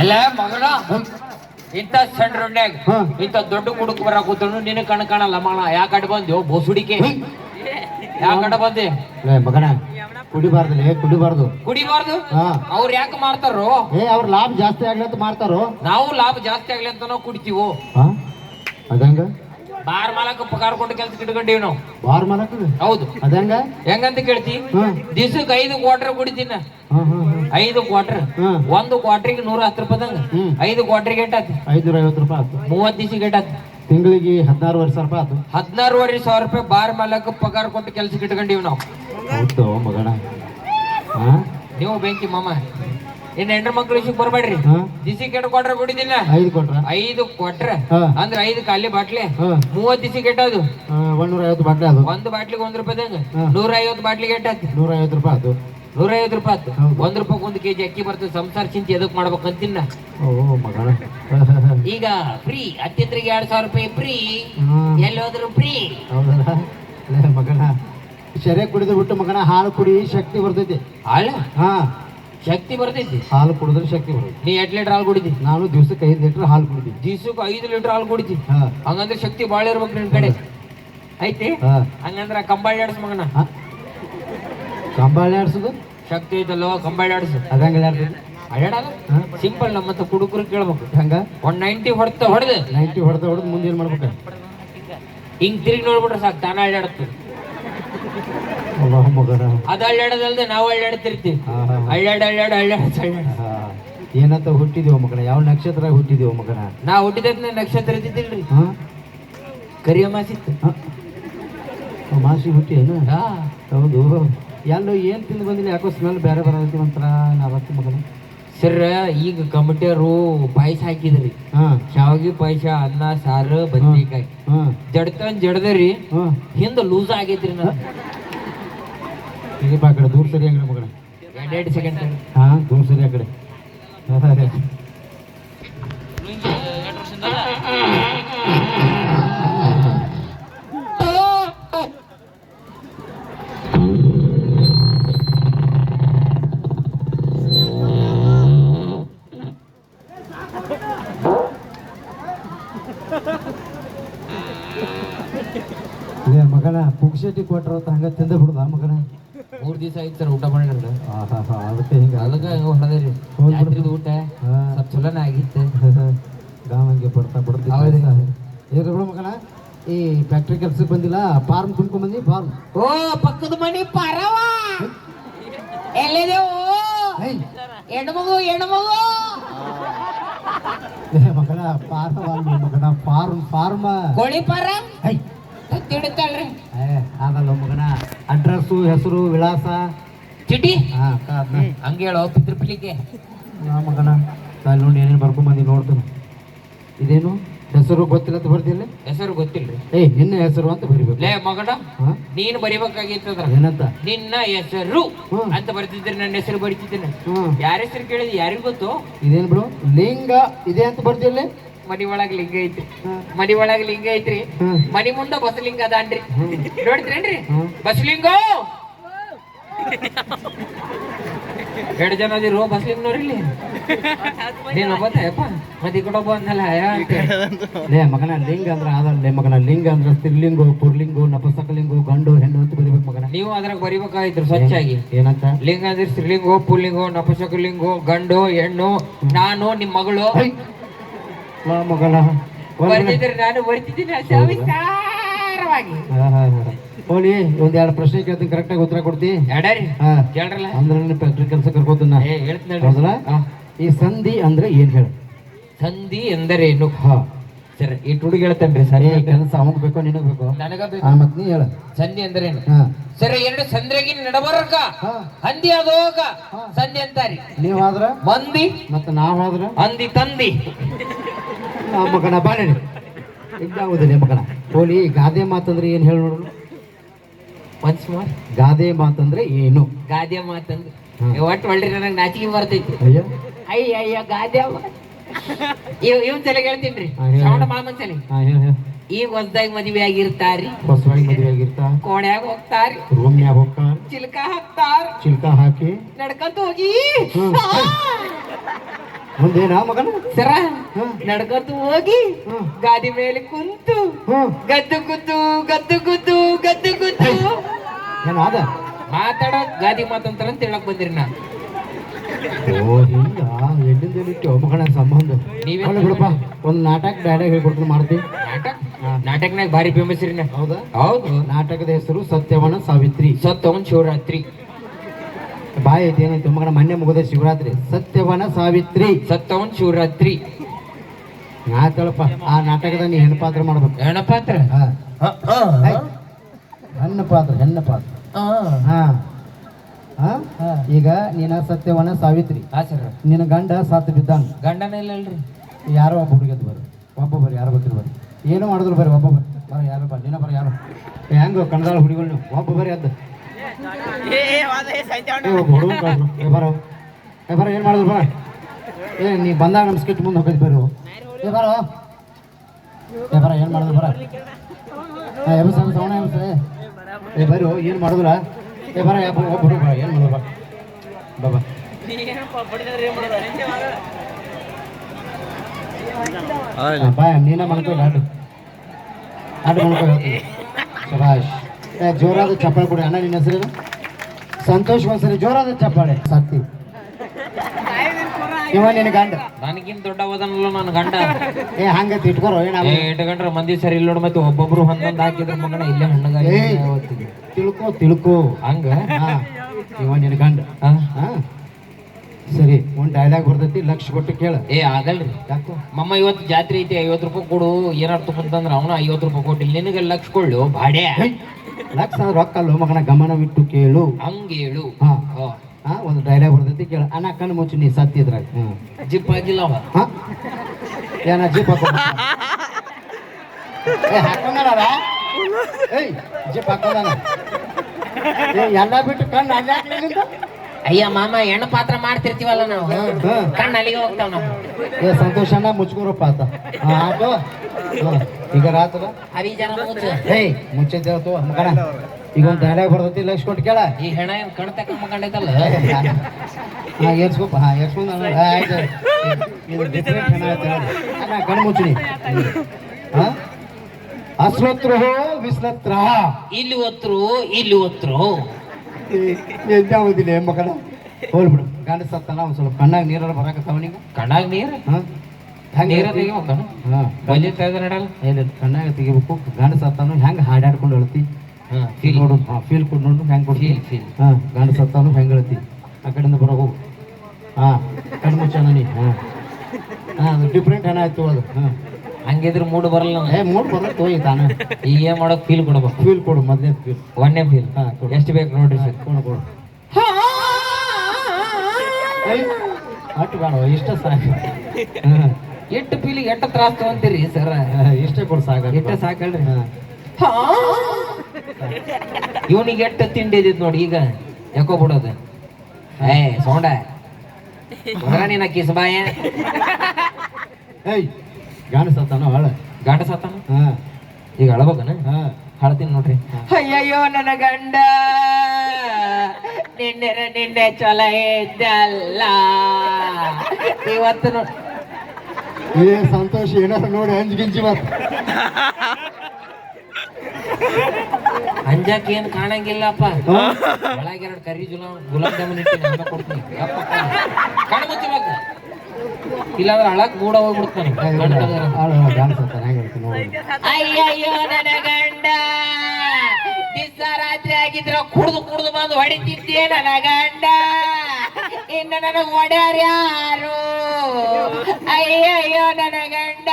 ಅಲ್ಲ ಮಗನ ಇಂಥ ಸಣ್ಣ ರೊಂಡ್ಯಾಗ. ಇಂಥ ದೊಡ್ಡ ಕುಡುಕ್ ಕೂತು ನಿನ್ನ ಕಣ್ ಕಾಣಲ್ಲ ಮಗನ. ಯಾಕಡೆ ಬಂದ್ಯೋ? ಬೋಸುಡಿಕೆ. ಯಾಕಡೆ ಬಂದೆ ಮಗಣ ಮಗನ ಕುಡಿಬಾರ್ದು ಕುಡಿಬಾರ್ದು. ಕುಡಿಬಾರದು? ಅವ್ರು ಯಾಕೆ ಮಾಡ್ತಾರೋ ಏ ಅವ್ರ ಲಾಭ ಜಾಸ್ತಿ ಆಗ್ಲಿ ಅಂತ ಮಾಡ್ತಾರೋ ನಾವು ಲಾಭ ಜಾಸ್ತಿ ಆಗ್ಲಿ ಅಂತ ನಾವು ಕುಡಿತೀವೋ? ಅದಂಗ? ಬಾರ್ ಮಾಲಕ ಪಗಾರ ಕೊಟ್ಟು ಕೆಲ್ಸ ಇಟ್ಕೊಂಡೀವಿ ನಾವು. ಬಾರ್ ಮಾಲಕ್ ಹೌದು. ಅದಂಗ? ಹೆಂಗಂತ ಕೇಳ್ತಿ? ದಿವ್ಸಕ್ಕೆ ಐದು ಕ್ವಾರ್ಟರ್ ಕುಡಿತೀನ. ಐದು ಕ್ವಾರ್ಟರ್ ಒಂದು ಕ್ವಾರ್ಟ್ರಿಗೆ ನೂರ ಹತ್ತು ರೂಪಾಯಿ. ಐದು ಗೇಟ್ ಏಟಾತಿ ಐದ್ನೂರ ಐವತ್ತು ರೂಪಾಯಿ ಆತು ಮೂವತ್ತು ದಿವಸ ಆತು ತಿಂಗಳಿಗೆ ಹದಿನಾರುವರೆ ಸಾವಿರ ರೂಪಾಯಿ ಆತು ಹದಿನಾರುವರೆ ಸಾವಿರ ರೂಪಾಯಿ ಬಾರ್ ಮಾಲಕ್ ಪಗಾರ ಕೊಟ್ಟು ಕೆಲ್ಸಕ್ಕೆ ಇಟ್ಕೊಂಡಿವಿ ನಾವು. ಹೌದು ಹಾ? ನೀವು ಬೆಂಕಿ ಮಾಮ. ಇನ್ ಹೆಂಡ್ರ ಮಕ್ಳು ವಿಷಯಕ್ಕೆ ಬರ್ಬೇಡ್ರಿ. ದಿಸಿ ಕೆಟ್ಟ ಕ್ವಾರ್ಟರ್ ಕುಡಿದಿಲ್ಲ ಐದು ಕೊಟ್ರ ಐದು ಕೊಟ್ರ ಅಂದ್ರೆ ಐದು ಖಾಲಿ ಬಾಟ್ಲಿ? ಮೂವತ್ ದಿಸಿ ಕೆಟ್ಟದು ಕೆಟ್ಟದು ನೂರ ಐವತ್ತು ಬಾಟ್ಲಿ ಅದು. ಒಂದು ಬಾಟ್ಲಿಗೆ ಒಂದ್ ರೂಪಾಯಿದಂಗ ಹಾ. ನೂರ ಐವತ್ತು ಬಾಟ್ಲಿಗೆ ಕೆಟ್ಟ ನೂರ ಐವತ್ತು ರೂಪಾಯಿ ಆತು ನೂರ ಐವತ್ತು ರೂಪಾಯಿ. ಒಂದ್ ರೂಪಾಯಿ ಒಂದು ಕೆಜಿ ಅಕ್ಕಿ ಬರ್ತದೆ ಸಂಸಾರ ಚಿಂತೆ ಎದಕ್ ಮಾಡ್ಬೇಕಂತಿನ್ನ ಈಗ ಫ್ರೀ ಅತ್ತಿದ್ರಿಗೆ ಎರಡ್ ಸಾವಿರ ರೂಪಾಯಿ ಫ್ರೀ. ಎಲ್ಲಿ ಹೋದ್ರು ಫ್ರೀ. ಮಗನ ಶರೆ ಕುಡಿದು ಬಿಟ್ಟು ಮಗನ ಹಾಲು ಕುಡಿ ಶಕ್ತಿ ಬರ್ತೈತಿ. ಹಾಳ ಹಾ. ಶಕ್ತಿ ಬರ್ತೈತಿ? ಹಾಲು ಕುಡಿದ್ರೆ ಶಕ್ತಿ ಬರ್ತೈತಿ. ನೀ ಎಟ್ ಲೀಟರ್ ಹಾಲು ಕುಡಿದಿ? ನಾನು ದಿವ್ಸಕ್ಕೆ ಐದು ಲೀಟರ್ ಹಾಲು ಕುಡಿದಿ ದಿವ್ಸಕ್ಕೆ ಐದು ಲೀಟರ್ ಹಾಲು ಕುಡಿತಿ ಹಾ. ಹಂಗಂದ್ರೆ ಶಕ್ತಿ ಬಾಳ ಇರ್ಬೇಕು ನಿನ್ ಕಡೆ. ಐತಿ? ಹಂಗಂದ್ರ ಕಂಬಾಳಿ ಆಡ್ಸ್ ಮಗನ. ಕಂಬಳಿ ಆಡ್ಸೋದು? ಶಕ್ತಿ ಐತಲ್ಲೋ ಕಂಬೈಡಾಡ್ಸು ಅದಂಗ ಅಡ್ಯಾಡಲ್ಲ ಸಿಂಪಲ್ ನಮ್ಮ ಹತ್ರ ಕುಡುಕರು ಕೇಳ್ಬೇಕು. ಹಂಗ? ಒನ್ ನೈಂಟಿ ಹೊಡ್ತ ಹೊಡೆದು. ನೈಂಟಿ ಹೊಡೆದ ಹೊಡೆದು ಮುಂದೆ ಏನು ಮಾಡ್ಬೇಕು? ಹಿಂಗ್ ತಿರುಗಿ ನೋಡ್ಬಿಟ್ರೆ ಸಾಕು ತಾನ ಅಳ್ಳಾಡ್ತು ಅದ ಅಳ್ಳಾಡೋದಲ್ದೆ ನಾವು ಅಳ್ಳಾಡ್ತಿರ್ತೀವಿ ಅಳ್ಳಾಡ ಅಳ್ಳಾಡ ಅಳ್ಳಾಡ. ಏನಂತ ಹುಟ್ಟಿದೀವ ಮಗನ? ಯಾವ ನಕ್ಷತ್ರ ಹುಟ್ಟಿದೀವ ಮಗನ? ನಾ ಹುಟ್ಟಿದ ನಕ್ಷತ್ರ ಇದ್ದಿದ್ದಿಲ್ರಿ. ಹಾ? ಕರಿಯ ಮಾಸಿತ್ತು. ಮಾಸಿ ಹುಟ್ಟಿ ಹೌದು. ಎಲ್ಲೋ ಏನು ತಿಂದು ಬಂದಿಲ್ಲ ಯಾಕೋ ಸ್ಮೆಲ್ ಬೇರೆ ಬರತೈತಿ ಒಂಥರ ನಾವತ್ತು ಮಗನ. ಸರ್ ಈಗ ಕಮಿಟಿಯವರು ಪಾಯಸ ಹಾಕಿದ್ರಿ. ಹಾಂ. ಶಾವಿಗೆ ಪಾಯಸ ಅನ್ನ ಸಾರು ಬದನೆಕಾಯಿ. ಹಾಂ. ಜಡ್ತನ್ ಜಡ್ದರಿ ಹಾ. ಹಿಂದೆ ಲೂಸ್ ಆಗೈತ್ರಿ ನಾನು ಇದೀಪ ಆ ಕಡೆ ದೂರ ಸರಿ ಅಂಗಡಿ ಮಗನ. ಎರಡೆರಡು ಸೆಕೆಂಡ್ ಹಾ ದೂರ ಸರಿ ಆ ಕಡೆ. ಇದೇ ಮಗನ ಪುಕ್ಷಟಿ ಕೊಟ್ರ ಅಂತ ಹಂಗ ತಿಂದ ಬಿಡುದ ಮಗನ? ಮೂರು ದಿವಸ ಆಯ್ತು ಸರ್ ಊಟ ಮಾಡಿ ಹಾ ಅದಕ್ಕೆ ಹಿಂಗ. ಅದಕ್ಕೆ ಹೊಡೆದ್ರಿ ರಾತ್ರಿದು ಊಟ. ಸ್ವಲ್ಪ ಚಲೋನೇ ಆಗಿತ್ತು. ಗಾವಂಗೆ ಬರ್ತಾ ಬರ್ತಾ. ಏನ್ರಿ ಬಿಡು ಮಗನ ಈ ಫ್ಯಾಕ್ಟ್ರಿ ಕೆಲ್ಸಕ್ಕೆ ಬಂದಿಲ್ಲ ಫಾರ್ಮ್ ತುಂಬ್ಕೊಂಡ್ ಬಂದಿ ಫಾರ್ಮ್ ಓ ಪಕ್ಕದ ಮನಿ ಪಾರವ. ಎಲ್ಲಿದೆವು? ಹೆಣ್ಮಗು ಹೆಣ್ಮಗು. ಮಗನ ಅಲ್ಲ ಮಗನ ಫಾರ್ಮ್ ಫಾರ್ಮ್ ಕೋಳಿ ಪಾರ? ಆಗಲ್ಲ ಮಗನ ಅಡ್ರೆಸ್ಸು ಹೆಸರು ವಿಳಾಸ. ಚಿಟಿ ಹಂಗೆ ಹೇಳೋ ಪಿತೃಪಿಲಿಗೆ. ಮಗನ ಅಲ್ಲಿ ನೋಡಿ ಏನೇನು ಬರ್ಕೊಂಬಂದು ಬಂದಿ ನೋಡ್ತಾನೆ. ಇದೇನು? ಹೆಸರು ಗೊತ್ತಿಲ್ಲ ಅಂತ ಬರ್ದಿಲ್ಲ ಹೆಸರು ಗೊತ್ತಿಲ್ರಿ. ಏ ನಿನ್ನ ಹೆಸರು ಅಂತ ಬರಿಬೇಕು. ಲೇ ಮಗನ ನೀನು ಬರಿಬೇಕಾಗಿತ್ತದ್ರ ಏನಂತ? ನಿನ್ನ ಹೆಸರು. ಅಂತ ಬರ್ತಿದ್ರೆ ನನ್ನ ಹೆಸರು ಬರಿತಿದ್ದೇನೆ ಯಾರ ಹೆಸರು ಕೇಳಿದ್ ಯಾರಿಗೂ ಗೊತ್ತು? ಇದೇನು ಬಿಡು ಲಿಂಗ ಇದೆ ಅಂತ ಬರ್ದಿಲ್ಲ ಮನಿ ಒಳಗ್ ಲಿಂಗ ಐತ್ರಿ. ಮನಿ ಒಳಗ್ ಲಿಂಗ ಐತ್ರಿ. ಮನಿ ಮುಂದ ಬಸಲಿಂಗ ಅದಾನ್ರಿ ಹ್ಮ್. ಬಸಲಿಂಗ? ಎರಡು ಜನ ಅದಿರೋ ಬಸ್ಲಿಂಗ್ನವ್ರು ನೋಡ್ರಿ ನೀನ್ ಒಬ್ಬತ್ತಪ್ಪ ಮತ್ತೆ ಕಡೆ ಒಬ್ಬ ಅಂದಲ್ಲ ಯಾ ಅಂತ. ಲೇ ಮಗನ ಲಿಂಗ ಅಂದ್ರ ಆದಲ್ಲ ಲೇ ಮಗನ ಲಿಂಗ ಅಂದ್ರ ಸ್ತ್ರೀಲಿಂಗು ಪುರ್ಲಿಂಗು ನಪುಸಕಲಿಂಗು ಗಂಡು ಹೆಣ್ಣು ಅಂತ ಬರಿಬೇಕು ಮಗನ. ನೀವು ಅದ್ರಾಗ ಬರಿಬೇಕಾಗಿತ್ತು ಸ್ವಚ್ಛಾಗಿ. ಏನಂತ? ಲಿಂಗ ಅಂದ್ರೆ ಸ್ತ್ರೀಲಿಂಗು ಪುರ್ಲಿಂಗು ನಪಸಕಲಿಂಗು ಗಂಡು ಹೆಣ್ಣು ನಾನು ನಿಮ್ಮ ಮಗಳು. ಐ! ಲಾ ಬರ್ತಿದ್ರೆ ನಾನು ಬರ್ತಿದ್ದೀನಿ ವಿಸ್ತಾರವಾಗಿ ಹೋಲಿ ಒಂದ್ ಎರಡು ಪ್ರಶ್ನೆ ಕೇಳ್ತೀನಿ ಕರೆಕ್ಟಾಗಿ ಉತ್ತರ ಕೊಡ್ತಿ? ಹಾ. ಕೇಳ್ರಲ್ಲ? ಅಂದ್ರೆ ನನ್ನ ಫ್ಯಾಕ್ಟ್ರಿ ಕೆಲಸ ಕರ್ಕೋತನ ಏ ಹೇಳ್ತೀನಿ ಹೌದಲ್ಲ? ಈ ಸಂಧಿ ಅಂದ್ರೆ ಏನ್ ಹೇಳು? ಸಂಧಿ ಎಂದರೇನು? ಹಾ. ಸರಿ ಈ ಹುಡುಗಿ ಹೇಳ್ತೇನ್ರಿ ಸರಿ ಕೆಲಸ ಅವಂಗ್ ಬೇಕೋ ನಿನಗ್ ಬೇಕೋ? ನನಗ ಬೇಕು. ಮತ್ ನೀ ಹೇಳ. ಸಂಧಿ ಎಂದರೇನು ಹಾ. ಸರಿ ಎರಡು ಸಂದ್ರೆಗಿನ ನಡಬರ್ಕ. ಹಂದಿ ಅದೋಗ ಸಂಧಿ ಅಂತಾರಿ. ನೀವ್ ಆದ್ರ ಮಂದಿ. ಮತ್ತ ನಾವ್ ಆದ್ರ ಅಂದಿ ತಂದಿ. ಆ ಮಗನ ಬಾಳೆ ಇದ್ದಾವುದಿಲ್ಲ ಮಗನ? ಹೋಲಿ ಗಾದೆ ಮಾತಂದ್ರೆ ಏನ್ ಹೇಳ ನೋಡ್ರು ಒನ್ಸ್ ಮೋರ್ ಗಾದೆ ಮಾತಂದ್ರೆ ಏನು? ಗಾದೆ ಮಾತಂದ್ರೆ. ಒಟ್ಟು ಒಳ್ಳೆ ನನಗೆ ನಾಚಿಕೆ ಬರ್ತೈತಿ. ಅಯ್ಯ. ಅಯ್ಯ ಅಯ್ಯ ಗಾದ್ಯ ಇವ್ ಇವ್ ತಲೆ ಹೇಳ್ತೀನ್ರಿ. ಹಾ, ಹೇಳು. ಶ್ರವಣ ಹೇಳ ಈಗ ಹೊಸ್ದಾಗಿ ಮದುವೆ ಆಗಿರ್ತಾರಿ ಹೊಸವಾಗಿ ಮದುವೆ ಆಗಿರ್ತಾ ಕೋಣ್ಯಾಗ ಹೋಗ್ತಾರಿ ರೂಮ್ನ್ಯಾಗ ಹೋಗ್ತಾರ? ಚಿಲ್ಕ ಹಾಕ್ತಾರ. ಚಿಲ್ಕ ಹಾಕಿ? ನಡ್ಕಂತ ಹೋಗಿ. ಮುಂದೇನಾ ಮಗನ? ಸರ ನಡ್ಕಂತ ಹೋಗಿ. ಗಾದಿ ಮೇಲೆ ಕುಂತು. ಗದ್ದು ಗುದ್ದು ಗದ್ದು ಗುದ್ದು ಗದ್ದು ಗುದ್ದು. ಏನಾದ? ಮಾತಾಡೋ ಗಾದಿ ಮಾತಂತಾರ ಅಂತ ಹೇಳಕ್ ಬಂದಿರಿ ನಾ ಓ ಹಿಂಗ? ಮಗನ ಸಂಬಂಧ. ನೀವೇ ಅಲ್ಲ ಬಿಡಪ್ಪ ಒಂದು ನಾಟಕ ಡೈಲಾಗ್ ಹೇಳ್ಕೊಡ್ತೀನಿ ಮಾಡ್ತಿ ನಾಟಕ. ನಾಟಕನಾಗ ಭಾರಿ ಫೇಮಸ್ ರೀ ನಾ. ಹೌದಾ? ಹೌದು. ನಾಟಕದ ಹೆಸರು ಸತ್ಯವನ ಸಾವಿತ್ರಿ. ಸತ್ತವನ್ ಶಿವರಾತ್ರಿ. ಬಾಯ್ ಐತಿ ಏನೈತಿ? ಮಗನ ಮೊನ್ನೆ ಮುಗದ ಶಿವರಾತ್ರಿ. ಸತ್ಯವನ ಸಾವಿತ್ರಿ. ಸತ್ಯವನ್ ಶಿವರಾತ್ರಿ. ನಾ ಆತಳಪ್ಪ ಆ ನಾಟಕದ ನೀ ಹೆಣ್ಣು ಪಾತ್ರ ಮಾಡ್ಬೇಕು. ಹೆಣ ಪಾತ್ರ ಹಾ. ಹೆಣ್ಣು ಪಾತ್ರ ಹೆಣ್ಣು ಪಾತ್ರ ಹಾ? ಈಗ ನೀನ ಸತ್ಯವನ ಸಾವಿತ್ರಿ. ಹಾ ಸರ್ ನಿನ್ನ ಗಂಡ ಸತ್ತು ಬಿದ್ದಾನ. ಗಂಡನ ಇಲ್ಲಲ್ರಿ ಯಾರೋ ಒಬ್ಬ ಹುಡುಗದ್ ಬರ್ರಿ ಒಬ್ಬ ಬರ್ರಿ ಯಾರು ಬರ್ತೀರಿ ಬರ್ರಿ ಏನು ಮಾಡಿದ್ರು ಬರ್ರಿ ಒಬ್ಬ ಬರ್ರಿ ಬರ ಯಾರು ಬರ್ರಿ ನೀನ ಬರ ಯಾರು? ಹೆಂಗ ಕಣದಾಳ ಹುಡುಗರು ನೀವು? ಒಬ್ಬ ಬರ್ರಿ ಅದ್ದು ಏ ಒಬ್ಬ ಹುಡುಗ ಬರೋ. ಏ ಬರ ಏನು ಮಾಡಿದ್ರು ಬರ ಏ ನೀ ಬಂದಾಗ ನಮ್ಮ ಸ್ಕಿಟ್ ಮುಂದೆ ಹೋಗಿದ್ ಬರ್ರಿ ಏ ಬರೋ. ಏ ಬರ ಏನು ಮಾಡಿದ್ರು ಬರ. ಏ ಎಬ್ಸ ಎಬ್ಸ ಅವನ ಎಬ್ಸ ಏ. ಏ ಬರ್ರಿ ಏನು ಮಾಡಿದ್ರ? ಏ ಬರ ಏನು ಬಾ. ಬಾ ನೀನ ಆಡು. ಆಡು ಜೋರಾದ ಚಪ್ಪಾಳೆ ಕೊಡಿ. ಅಣ್ಣ ನಿನ್ನ ಹೆಸರೇನು? ಸಂತೋಷ್ ಒಂದ್ಸರಿ. ಜೋರಾದ ಚಪ್ಪಾಳೆ. ಸತ್ತಿ ಇವ ನಿನ್ನ ಗಂಡ. ನನಗಿಂತ ದೊಡ್ಡ ಹೋದನಲ್ಲ ನನ್ನ ಗಂಡ. ಏ ಹಂಗ ಇಟ್ಕೊರೋ ಏನ ಏ ಇಟ್ಕೊಂಡ್ರ ಮಂದಿ ಸರಿ ಇಲ್ಲ ನೋಡಿ ಮತ್ತೆ ಒಬ್ಬೊಬ್ರು ಒಂದೊಂದ್ ಹಾಕಿದ್ರ ಮಗನ ಇಲ್ಲೇ ಹಣ್ಣಗಾಗಿ. ತಿಳ್ಕೊ ತಿಳ್ಕೊ. ಹಂಗ? ಇವ ನಿನ್ನ ಗಂಡ. ಸರಿ ಒಂದ್ ಡೈಲಾಗ್ ಬರ್ತೈತಿ ಲಕ್ಷ ಕೊಟ್ಟು ಕೇಳ. ಏ ಆಗಲ್ರಿ. ಯಾಕೋ? ಮಮ್ಮ ಇವತ್ತು ಜಾತ್ರೆ ಐತಿ ಐವತ್ತು ರೂಪಾಯಿ ಕೊಡು ಏನಾರ ತಗೊಂತಂದ್ರ ಅವನ ಐವತ್ತು ರೂಪಾಯಿ ಕೊಟ್ಟಿಲ್ಲ. ನಿನಗೆ ಲಕ್ಷ ಕೊಡ್ಲು ಬಾಡ್ಯಾ? ಲಕ್ಷ ಅಂದ್ರೆ ರೊಕ್ಕ ಮಗನ ಮಗನ ಗಮನವಿಟ್ಟು ಕೇಳು. ಹಂಗೇಳು ಹಾ. ಹಾ ಒಂದು ಡೈಲಾಗ್ ಬರ್ತೈತಿ ಕೇಳ. ಅಣ್ಣ ಕಣ್ಣು ಮುಚ್ಚು ನೀ ಸತ್ತಿದ್ರಾಗ ಹ್ಮ್. ಜಿಪ್ ಆಗಿಲ್ಲ ಅವ. ಹಾ? ಏನ ಜಿಪ್ ಹಾಕೊಂಡ ಏ ಹಾಕೊಂಡಾರ ಏಯ್ ಜಿಪ್ ಹಾಕೊಂಡಾನ? ಏ ಎಲ್ಲ ಬಿಟ್ಟು ಕಣ್ಣು ಅಲ್ಲಾಕ್ಲಿ ನಿಂದು? ಅಯ್ಯ ಮಾಮ ಹೆಣ್ಣು ಪಾತ್ರ ಮಾಡ್ತಿರ್ತೀವಲ್ಲ ನಾವು. ಕಣ್ಣು ಅಲ್ಲಿಗೆ ಹೋಗ್ತಾವ ನಾವು. ಏ ಸಂತೋಷಣ್ಣ ಮುಚ್ಕೋರಪ್ಪ ಆತ. ಆಟೋ ಈಗ ರಾತ್ರ ಅವಿ ಜನ ಮುಚ್ಚ. ಏಯ್ ಮುಚ್ಚಿದ್ದೇವತ್ತು ಮಗನ ಈಗ ಒಂದು ಡೈಲಾಗ್ ಬರ್ತೈತಿ ಲಕ್ಷ ಕೊಟ್ಟು ಕೇಳ. ಈ ಹೆಣ ಏನು ಕಣ್ ತಕ್ಕ ಮಕ್ಕಂಡೈತಲ್ಲ ಹಾ ಏರ್ಸ್ಕೊಪ್ಪ ಹಾ ಏರ್ಸ್ಕೊಂಡು ನಾನು ಮುಚ್ಚಿ ಆಯ್ತು. ಇದು ಡಿಫ್ರೆಂಟ್ ಹೆಣ ಆಯ್ತು. ನೋಡಿ. ಅಣ್ಣ ಹಾ? ವಿಸ್ಲತ್ರ? ಇಲ್ಲಿ ಒತ್ತರು ಇಲ್ಲಿ ಒತ್ತರು ಎದ್ದಾವುದಿಲ್ಲ ಮಗನ? ಹೋಗ್ಬಿಡು ಗಂಡ ಸತ್ತಲ್ಲ ಒಂದು ಸ್ವಲ್ಪ ಕಣ್ಣಾಗ ನೀರ ಬರಾಕತ್ತಾವ ನಿಂಗೆ? ಕಣ್ಣಾಗ ನೀರು? ಹಾ? ನೀರ ತೆಗಿಬೇಕು ಹಾ. ಬಂದಿತ್ತ ತೆಗೆದ ನಡಲ್ಲ? ಏನಿಲ್ಲ ಕಣ್ಣಾಗ ತೆಗಿಬೇಕು. ಗಂಡ ಸತ್ತಾನು ಹೆಂಗೆ ಹಾಡಾಡ್ಕೊಂಡು ಅಳ್ತಿ? ಹಾ ಫೀಲ್ ನೋಡು ಹಾಂ ಫೀಲ್ ಕೊಡ್ ನೋಡು ಹೆಂಗೆ ಕೊಡ್ತಿ ಫೀಲ್ ಹಾಂ ಗಂಡ ಸತ್ತಾನು ಹೆಂಗೆ ಹೇಳ್ತಿ ಆ ಕಡೆಯಿಂದ ಬರೋ ಹೋಗು. ಹಾಂ ಕಣ್ಣು ಮುಚ್ಚೋಣ ನೀ. ಹಾಂ. ಹಾಂ ಅದು ಡಿಫ್ರೆಂಟ್ ಏನಾಯ್ತು ಅದು. ಹಾಂ. ಹಂಗಿದ್ರೆ ಮೂಡ್ ಬರಲ್ಲ ಏ ಮೂಡ್ ಬರಲ್ಲ ತೋಯಿ ತಾನ. ಈಗ ಏನ್ ಮಾಡೋಕೆ ಫೀಲ್ ಕೊಡ್ಬೇಕು? ಫೀಲ್ ಕೊಡು ಮೊದಲನೇ ಫೀಲ್ ಒಂದನೇ ಫೀಲ್ ಹಾಂ ಕೊಡು. ಎಷ್ಟು ಬೇಕು ನೋಡ್ರಿ ಸರ್. ಕೊಡು ಕೊಡು. ಅಟ್ಟು ಬೇಡ ಇಷ್ಟ ಸಾಕು. ಹಾಂ. ಎಷ್ಟು ಫೀಲ್ ಎಷ್ಟು ತ್ರಾಸ್ ತಗೊಂತೀರಿ ಸರ್? ಇಷ್ಟೇ ಕೊಡು ಸಾಕು ಇಷ್ಟ ಸಾಕಲ್ರಿ? ಹಾಂ. ಇವನಿಗೆ ಎಷ್ಟು ತಿಂಡಿ ಇದ್ದಿದ್ ನೋಡಿ ಈಗ? ಯಾಕೋ ಬಿಡೋದು? ಏ ಸೌಂಡ. ನಿನ್ನ ನೀನ ಕಿಸ್ಬಾಯ ಏಯ್ ಗಂಡ ಸತ್ತಾನು ಹಾಳ ಗಂಡ ಸತ್ತಾನ? ಹಾಂ. ಈಗ ಅಳಬೇಕನ? ಹಾಂ. ಹಾಳ್ತೀನಿ ನೋಡ್ರಿ. ಅಯ್ಯಯ್ಯೋ ನನ್ನ ಗಂಡ. ನಿನ್ನೆ ನಿನ್ನೆ ಚಲ ಇದ್ದಲ್ಲ. ಇವತ್ತು ನೋಡಿ ಏ ಸಂತೋಷ ಏನಾರ ನೋಡಿ ಅಂಜ್ ಗಿಂಜಿ ಮತ್ತೆ ಅಂಜಾಕ್ ಏನ್ ಕಾಣಂಗಿಲ್ಲಪ್ಪ. ಒಳಗೆ ಎರಡು ಕರಿ ಜುಲಾ ಗುಲಾಬ್ ಜಾಮೂನ್ ಇಟ್ಟಿನಿ ಹಂಗ ಕೊಡ್ತೀನಿ. ಅಪ್ಪ ಕಣ ಮುಚ್ಚಬೇಕು ಇಲ್ಲಾಂದ್ರೆ ಅಳಕ್ ಗೂಡ ಹೋಗ್ಬಿಡ್ತಾನೆ ಅಯ್ಯಯ್ಯೋ ನನ್ನ ಗಂಡ. ದಿವ್ಸ ರಾತ್ರಿ ಆಗಿದ್ರ ಕುಡ್ದು ಕುಡ್ದು ಬಂದು ಹೊಡಿತಿದ್ದೆ ನನ್ನ ಗಂಡ. ಇನ್ನು ನನಗೆ ಹೊಡ್ಯಾರ ಯಾರು? ಅಯ್ಯಯ್ಯೋ ನನ್ನ ಗಂಡ.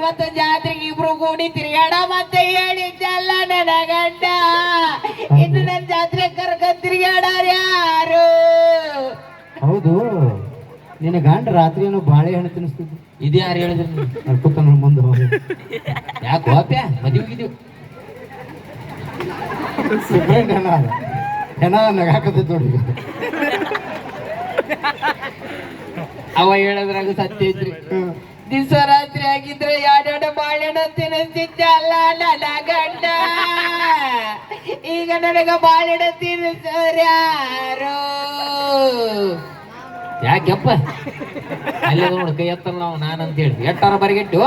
ಇವತ್ತು ಜಾತ್ರೆಗೆ ಇಬ್ರು ಕೂಡಿ ತಿರುಗಾಡ ಮತ್ತೆ ಹೇಳಿದ್ದಲ್ಲ ನನ್ನ ಗಂಡ ಇನ್ನು ನನ್ನ ಜಾತ್ರೆ ಕರ್ಕ ತಿರುಗಾಡಾರ ಯಾರು? ಹೌದು. ನಿನ್ನ ಗಂಡ ರಾತ್ರಿ ಏನೋ ಬಾಳೆಹಣ್ಣು ತಿನ್ನಿಸ್ತಿದ್ದು. ಇದು ಯಾರು ಹೇಳಿದ್ರು ಅರ್ಪುತ್ತನ ಮುಂದೆ ಹೋಗಿ. ಯಾಕೆ ಹೋಪ್ಯ ಮದುವೆ ಹೆಣ ನಗಾಕತ್ತೈತೆ ನೋಡಿ ಅವ ಹೇಳೋದ್ರಾಗ ಸತ್ಯ ಐತ್ರಿ. ದಿವಸ ರಾತ್ರಿ ಆಗಿದ್ರೆ ಎರಡೆರಡು ಬಾಳೆಣ ತಿನ್ನಿಸ್ತಿದ್ದೆ? ಅಲ್ಲ ನನ್ನ ಗಂಡ. ಈಗ ನನಗ ಬಾಳೆಣ ತಿನ್ನಿಸ್ಯಾರು ಯಾರು? ಯಾಕೆಪ್ಪ? ಅಲ್ಲಿ ನೋಡು, ಕೈ ಎತ್ತಲ್ಲ ನಾವು, ನಾನಂತ ಅಂತೇಳಿ ಎಟ್ಟಾರ ಬರಿಗೆಟ್ಟು?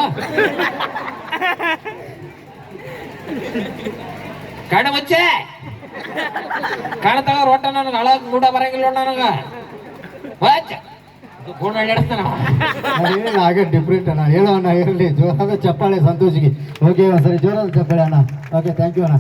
ಕಣ ಮುಚ್ಚೆ. ಕಾಣ್ತಾಗ ರೊಟ್ಟ ನನಗೆ ಹಳಗ್ ಕೂಡ ಬರಂಗಿಲ್ಲ ನನಗ. ವಾಚ್ ಗುಣ ನಡೆಸ್ತಾನ ಅದೇನಿಲ್ಲ ಹಾಗೆ ಡಿಫ್ರೆಂಟ್ ಅಣ್ಣ ಹೇಳೋ ಅಣ್ಣ ಇರಲಿ ಜೋರಾದ ಚಪ್ಪಾಳೆ ಸಂತೋಷಿಗೆ ಓಕೆ ಒಂದ್ಸರಿ ಜೋರಾದ ಚಪ್ಪಾಳೆ ಅಣ್ಣ ಓಕೆ ಥ್ಯಾಂಕ್ ಯು ಅಣ್ಣ